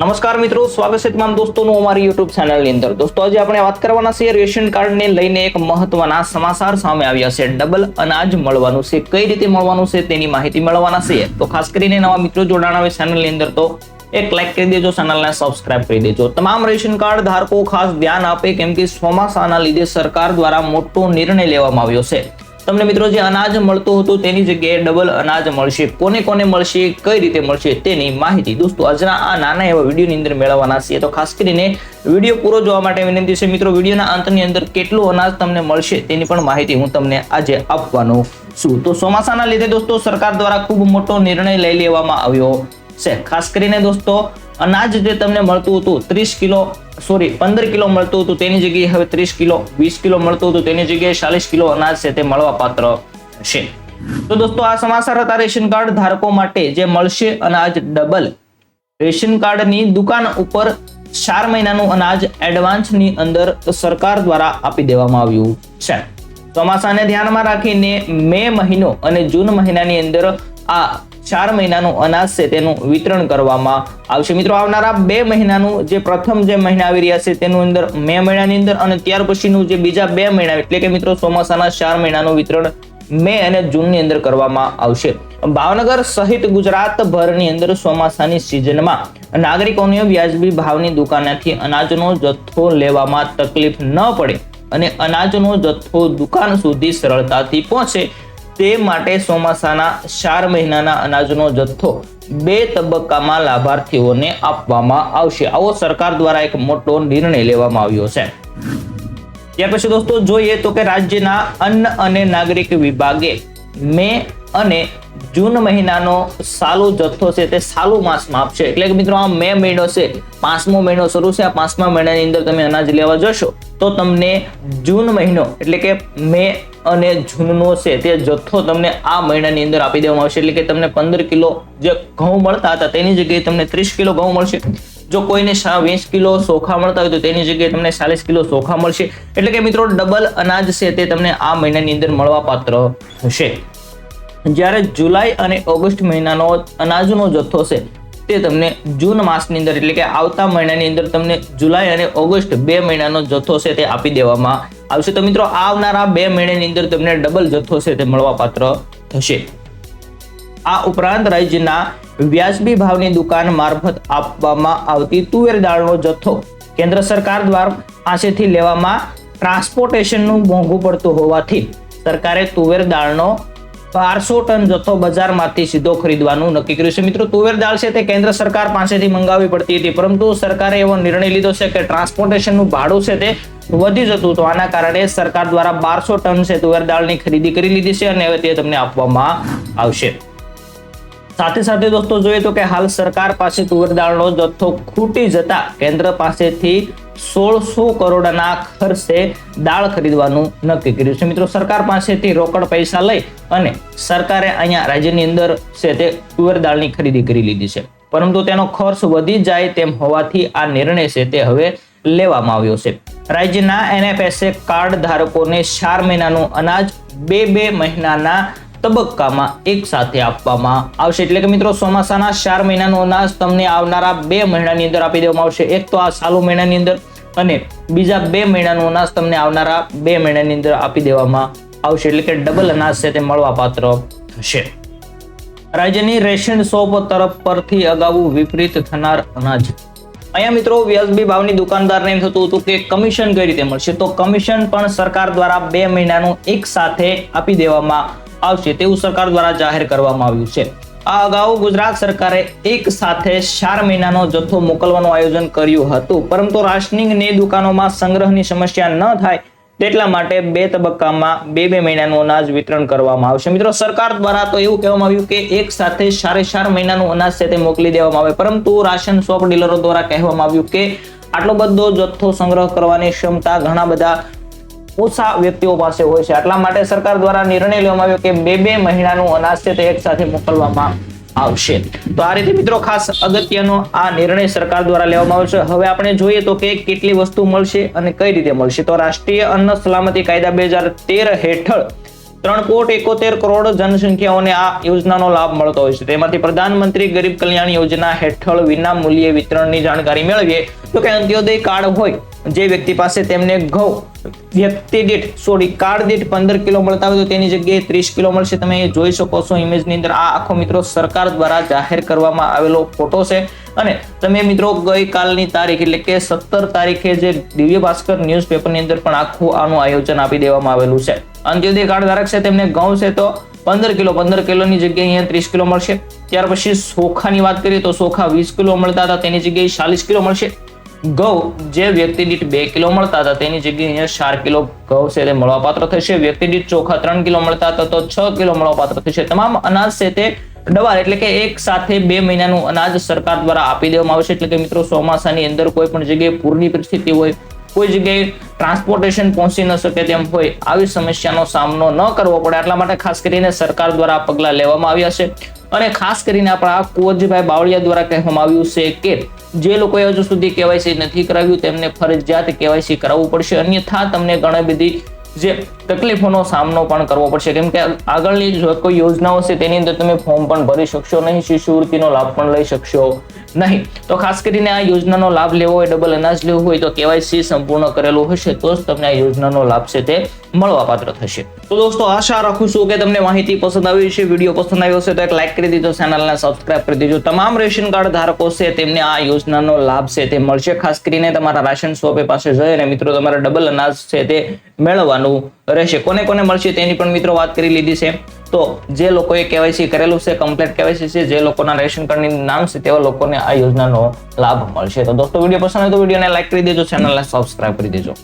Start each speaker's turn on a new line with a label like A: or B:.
A: નમસ્કાર મિત્રો, સ્વાગત છે તમામ દોસ્તોનું અમારી યુટ્યુબ ચેનલની અંદર. દોસ્તો, આજે આપણે વાત કરવાના છીએ રેશન કાર્ડને લઈને એક મહત્વના સમાચાર સામે આવ્યા છે. ડબલ અનાજ મળવાનું છે. કઈ રીતે મળવાનું છે તેની માહિતી મેળવવાના છે તો ખાસ કરીને નવા મિત્રો જોડાણ આવે ચેનલની અંદર, તો એક લાઈક કરી દેજો ચેનલને સબસ્ક્રાઇબ કરી દેજો. તમામ રેશન કાર્ડ ધારકો ખાસ ધ્યાન આપે, કેમ કે ચોમાસાના લીધે સરકાર દ્વારા મોટો નિર્ણય લેવામાં આવ્યો છે. તમને મિત્રો જે અનાજ મળતું હતું તેની જગ્યાએ ડબલ અનાજ મળશે. કોને કોને મળશે, કઈ રીતે મળશે તેની માહિતી દોસ્તો આજના આ નાના એવા વિડીયોની અંદર મેળવવાના છે તો ખાસ કરીને વીડિયો પૂરો જોવા માટે વિનંતી છે મિત્રો, વિડીયોના અંતની અંદર કેટલું અનાજ તમને મળશે તેની પણ માહિતી હું તમને આજે આપવાનો છું. તો ચોમાસાના લીધે દોસ્તો સરકાર દ્વારા ખૂબ મોટો નિર્ણય લઈ લેવામાં આવ્યો છે. ખાસ કરીને દોસ્તો અનાજ જે તમને મળતું હતું, ત્રીસ કિલો સોરી પંદર કિલો મળતું હતું, તેની જગ્યાએ હવે ત્રીસ કિલો, વીસ કિલો મળતું હતું, તેની જગ્યાએ ચાલીસ કિલો અનાજ છે તે મળવા પાત્ર છે. તો દોસ્તો, આ સમાચાર હતા રેશન કાર્ડ ધારકો માટે, જે મળશે અનાજ ડબલ. રેશન કાર્ડની દુકાન ઉપર ચાર મહિનાનું અનાજ એડવાન્સની અંદર સરકાર દ્વારા આપી દેવામાં આવ્યું છે. ચોમાસાને ધ્યાનમાં રાખીને મે મહિનો અને જૂન મહિનાની અંદર આ ચાર મહિનાનું અનાજ છે તેનું વિતરણ કરવામાં આવશે. મિત્રો, આવનારા બે મહિનાનું જે પ્રથમ જે મહિના આવી રહ્યા છે તેનું અંદર મે મહિનાની અંદર અને ત્યાર પછીનું જે બીજા બે મહિના એટલે કે મિત્રો ચોમાસાના ચાર મહિનાનું વિતરણ મે અને જૂનની અંદર કરવામાં આવશે. ભાવનગર સહિત ગુજરાતભરની અંદર ચોમાસાની સિઝનમાં નાગરિકોને વ્યાજબી ભાવની દુકાનેથી અનાજનો જથ્થો લેવામાં તકલીફ ન પડે અને અનાજનો જથ્થો દુકાન સુધી સરળતાથી પહોંચે. તે માટે ચોમાસાના ચાર મહિનાના અનાજનો જથ્થો બે તબક્કામાં લાભાર્થીઓને આપવામાં આવશે. આવો સરકાર દ્વારા એક મોટો નિર્ણય લેવામાં આવ્યો છે. ત્યાર પછી દોસ્તો જોઈએ તો કે રાજ્યના અન્ન અને નાગરિક વિભાગે મે અને જૂન મહિનાનો સાલો જથ્થો છે તે સાલુ માસમાં આપશે. એટલે કે મિત્રો, આ મે મહિનો છે, પાંચમો મહિનો શરૂ છે, આ પાંચમા મહિનાની અંદર તમે અનાજ લેવા જશો, તો તમને જૂન મહિનો એટલે કે મે અને જૂનનો છે તે જથ્થો તમને આ મહિનાની અંદર આપી દેવામાં આવશે. એટલે કે તમને પંદર કિલો જે ઘઉં મળતા હતા તેની જગ્યાએ તમને ત્રીસ કિલો ઘઉં મળશે. જો કોઈને વીસ કિલો ચોખા મળતા હોય તો તેની જગ્યાએ તમને ચાલીસ કિલો ચોખા મળશે. એટલે કે મિત્રો ડબલ અનાજ છે તે તમને આ મહિનાની અંદર મળવા પાત્ર થશે જ્યારે જુલાઈ અને ઓગસ્ટ મહિનાનો અનાજનો જથ્થો છે તે તમને જૂન માસની અંદર એટલે કે આવતા મહિનાની અંદર તમને જુલાઈ અને ઓગસ્ટ બે મહિનાનો જથ્થો છે તે આપી દેવામાં આવશે તો મિત્રો આવનારા બે મહિનાની અંદર તમને ડબલ જથ્થો છે તે મળવા પાત્ર થશે. આ ઉપરાંત રાજ્યના વ્યાજબી ભાવની દુકાન મારફત આપવામાં આવતી તુવેર દાળનો જથ્થો કેન્દ્ર સરકાર દ્વારા પાસેથી લેવામાં ટ્રાન્સપોર્ટેશનનું મોંઘું પડતું હોવાથી સરકારે તુવેર દાળનો બારસો ટન જથ્થો બજારમાંથી સીધો ખરીદવાનું નક્કી કર્યું છે. મિત્રો, તુવેર દાળ છે તે કેન્દ્ર સરકાર પાસેથી મંગાવવી પડતી હતી, પરંતુ સરકારે એવો નિર્ણય લીધો છે કે ટ્રાન્સપોર્ટેશનનું ભાડું છે તે વધી જતું તો આના કારણે સરકાર દ્વારા બારસો ટન છે તુવેર દાળની ખરીદી કરી લીધી છે અને હવે તે તમને આપવામાં આવશે. સાથે સાથે દોસ્તો, જોઈએ તો કે હાલ સરકાર પાસે તુવેર દાળનો જથ્થો ખૂટી જતા કેન્દ્ર પાસેથી સોળસો કરોડના ખર્ચે દાળ ખરીદવાનું નક્કી કર્યું છે. મિત્રો, સરકાર પાસેથી રોકડ પૈસા લઈ અને સરકારે અહીંયા રાજ્યની અંદર છે તે તુવેર દાળની ખરીદી કરી લીધી છે. પરંતુ તેનો ખર્ચ વધી જાય તેમ હોવાથી આ નિર્ણય છે તે હવે લેવામાં આવ્યો છે. રાજ્યના એનએફએસએ કાર્ડ ધારકોને ચાર મહિનાનું અનાજ બે બે મહિનાના તબક્કામાં એક સાથે આપવામાં આવશે. એટલે કે મિત્રો, ચોમાસાના ચાર મહિનાનું અનાજ તમને આવનારા બે મહિનાની અંદર આપી દેવામાં આવશે. એક તો આ ચાલુ મહિનાની અંદર અને બીજા બે મહિનાનું અનાજ તમને આવનારા બે મહિનાની અંદર આપી દેવામાં આવશે. એટલે કે ડબલ અનાજ છે તે મળવાપાત્ર થશે. રાજ્યની રેશન શોપ તરફ પરથી અગાઉ વિપરીત થનાર અનાજ. અહીંયા મિત્રો વ્યાજબી ભાવની દુકાનદારને એમ થતું હતું કે કમિશન કઈ રીતે મળશે? તો કમિશન પણ સરકાર દ્વારા બે મહિનાનું એક સાથે આપી દેવામાં આવશે. તેવું સરકાર દ્વારા જાહેર કરવામાં આવ્યું છે. આ અગાઉ ગુજરાત સરકારે એક સાથે ચાર મહિનાનો જથ્થો મોકલવાનું આયોજન કર્યું હતું. પરંતુ રાશનિંગની દુકાનોમાં સંગ્રહની સમસ્યા ન થાય તેટલા માટે બે તબક્કામાં બે બે મહિનાનું અનાજ વિતરણ કરવામાં આવશે. મિત્રો, સરકાર દ્વારા તો એવું કહેવામાં આવ્યું કે એક સાથે ચારે ચાર મહિનાનું અનાજ છે તે મોકલી દેવામાં આવે. પરંતુ રાશન શોપ ડીલરો દ્વારા કહેવામાં આવ્યું કે આટલો બધો જથ્થો સંગ્રહ કરવાની ક્ષમતા ઘણા બધા ઓછા વ્યક્તિઓ પાસે હોય છે. એટલા માટે સરકાર દ્વારા નિર્ણય લેવામાં આવ્યો કે બે બે મહિનાનું અનાજ છે તે એક સાથે મોકલવામાં આવશે. તો આ રીતે મિત્રો ખાસ અગત્યનો આ નિર્ણય સરકાર દ્વારા લેવામાં આવ્યો છે. હવે આપણે જોઈએ તો કે કેટલી વસ્તુ મળશે અને કઈ રીતે મળશે. તો રાષ્ટ્રીય અન્ન સલામતી કાયદા બે હજાર તેર હેઠળ ત્રણ કોટ એકોતેર કરોડ જનસંખ્યાઓને આ યોજનાનો લાભ મળતો હોય છે. તેમાંથી પ્રધાનમંત્રી ગરીબ કલ્યાણ યોજના હેઠળ વિના મૂલ્યે વિતરણની જાણકારી મેળવીએ. તો કે અંત્યોદય કાર્ડ હોય, જે વ્યક્તિ પાસે તેમને ઘઉં વ્યક્તિ દીઠ સોરી કાર્ડ દીઠ પંદર કિલો મળતા હોય તો તેની જગ્યાએ ત્રીસ કિલો મળશે. તમે એ જોઈ શકો છો ઇમેજની અંદર. આ આખો મિત્રો સરકાર દ્વારા જાહેર કરવામાં આવેલો ફોટો છે. અને તમે મિત્રો ગઈકાલની તારીખ એટલે કે સત્તર તારીખે જે દિવ્ય ભાસ્કર ન્યૂઝપેપરની અંદર પણ આખું આનું આયોજન આપી દેવામાં આવેલું છે. અંત્યોદય કાર્ડ ધારક છે તેમને ઘઉં છે તો પંદર કિલો, પંદર કિલોની જગ્યાએ અહીંયા ત્રીસ કિલો મળશે. ત્યાર પછી સોખાની વાત કરીએ તો સોખા વીસ કિલો મળતા હતા. તેની જગ્યાએ ચાલીસ કિલો મળશે. ઘઉં જે વ્યક્તિ દીઠ બે કિલો મળતા હતા, તેની જગ્યાએ અહીંયા ચાર કિલો ઘઉં છે તે મળવાપાત્ર થશે. વ્યક્તિ દીઠ ચોખા ત્રણ કિલો મળતા હતા, તો છ કિલો મળવાપાત્ર થશે. તમામ અનાજ છે તે ડબલ એટલે કે એક સાથે બે મહિનાનું અનાજ સરકાર દ્વારા આપી દેવામાં આવશે. એટલે કે મિત્રો, ચોમાસાની અંદર કોઈ પણ જગ્યાએ પૂરની પરિસ્થિતિ હોય, કોઈ જગ્યાએ ટ્રાન્સપોર્ટેશન પહોંચી ન શકે તેમ હોય, આવી સમસ્યાનો સામનો ન કરવો પડે. એટલા માટે ખાસ કરીને સરકાર દ્વારા પગલાં લેવામાં આવ્યા છે. અને ખાસ કરીને આપણા કુંવરજીભાઈ બાવળિયા દ્વારા કહેવામાં આવ્યું છે કે જે લોકોએ હજુ સુધી કેવાયસી નથી કરાવ્યું, તેમને ફરજિયાત કેવાયસી કરાવવું પડશે. અન્યથા, તમને ઘણી બધી જે તકલીફોનો સામનો પણ કરવો પડશે. કેમ કે આગળની જો કોઈ યોજનાઓ છે, તેની અંદર તમે ફોર્મ પણ ભરી શકશો નહીં, શિષ્યવૃત્તિનો લાભ પણ લઈ શકશો નહીં. તો ખાસ કરીને આ યોજનાનો લાભ લેવો હોય, ડબલ અનાજ લેવું હોય, તો કેવાયસી સંપૂર્ણ કરેલું હશે, તો જ તમને આ યોજનાનો લાભ છે તે મળવાપાત્ર થશે. તો દોસ્તો, આશા રાખું છું કે તમને માહિતી પસંદ આવી છે વીડિયો પસંદ આવ્યો છે તો એક લાઈક કરી દીધો, ચેનલને સબસ્ક્રાઇબ કરી દેજો તમામ રેશન કાર્ડ ધારકો છે, તેમને આ યોજનાનો લાભ છે તે મળશે. ખાસ કરીને તમારા રાશન શોપે પાસે જઈને મિત્રો, તમારે ડબલ અનાજ છે તે મેળવવાનું રહેશે. કોને કોને મળશે તેની પણ મિત્રો વાત કરી લીધી છે. તો જે લોકોએ કેવાયસી કરેલું છે કમ્પ્લીટ કેવાયસી છે, જે લોકોના રેશન કાર્ડની નામ છે, તેવા લોકોને આ યોજનાનો લાભ મળશે. તો દોસ્તો, વીડિયો પસંદ હોય તો વિડીયોને લાઈક કરી દેજો ચેનલને સબસ્ક્રાઇબ કરી દેજો.